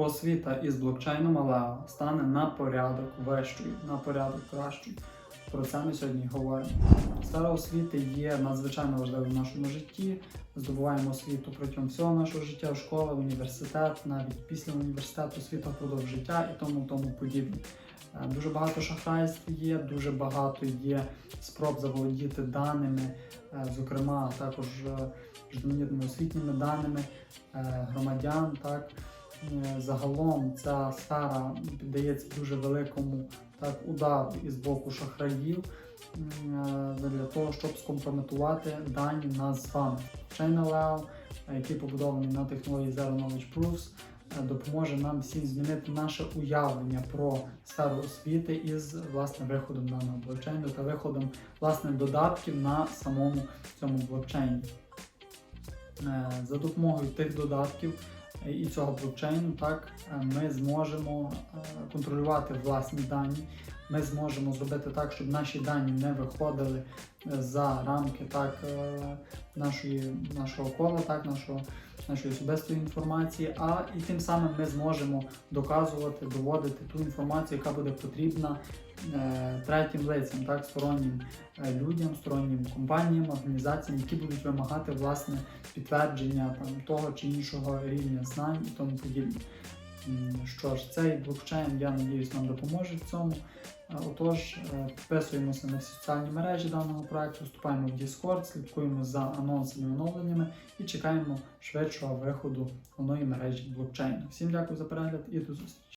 Освіта із блокчейном Алео стане на порядок вищою, на порядок кращою. Про це ми сьогодні говоримо. Сфера освіти є надзвичайно важливою в нашому житті. Здобуваємо освіту протягом всього нашого життя, школа, університет, навіть після університету, освіта впродовж житта і тому тому подібне. Е, Дуже багато шахрайств є, дуже багато є спроб заволодіти даними, е, зокрема також е, різноманітними освітніми даними громадян. Так загалом ця сфера піддається дуже великому так удару із боку шахраїв е, для того, щоб скомпрометувати дані нас з вами. China Leo, е, який побудований на технології Zero Knowledge Proofs, е, допоможе нам всім змінити наше уявлення про сферу освіти із власне виходом даного блокчейну та виходом власне додатків на самому цьому блокчейні. Е, За допомогою тих додатків е, і цього блокчейну, так е, ми зможемо е, контролювати власні дані. Ми зможемо зробити так, щоб наші дані не виходили е, за рамки так, нашої, нашого кола, так, нашого, нашої особистої інформації, а і тим самим ми зможемо доказувати, доводити ту інформацію, яка буде потрібна е, третім лицям, так, стороннім е, людям, стороннім компаніям, організаціям, які будуть вимагати власне підтвердження там, того чи іншого рівня знань і тому подібне. Що ж, цей блокчейн, я надіюсь, нам допоможе в цьому. Е, Отож, е, підписуємося на соціальні мережі даного проекту, вступаємо в Discord, слідкуємо за анонсами і оновленнями і чекаємо швидшого виходу головної мережі блокчейну. Всім дякую за перегляд і до зустрічі!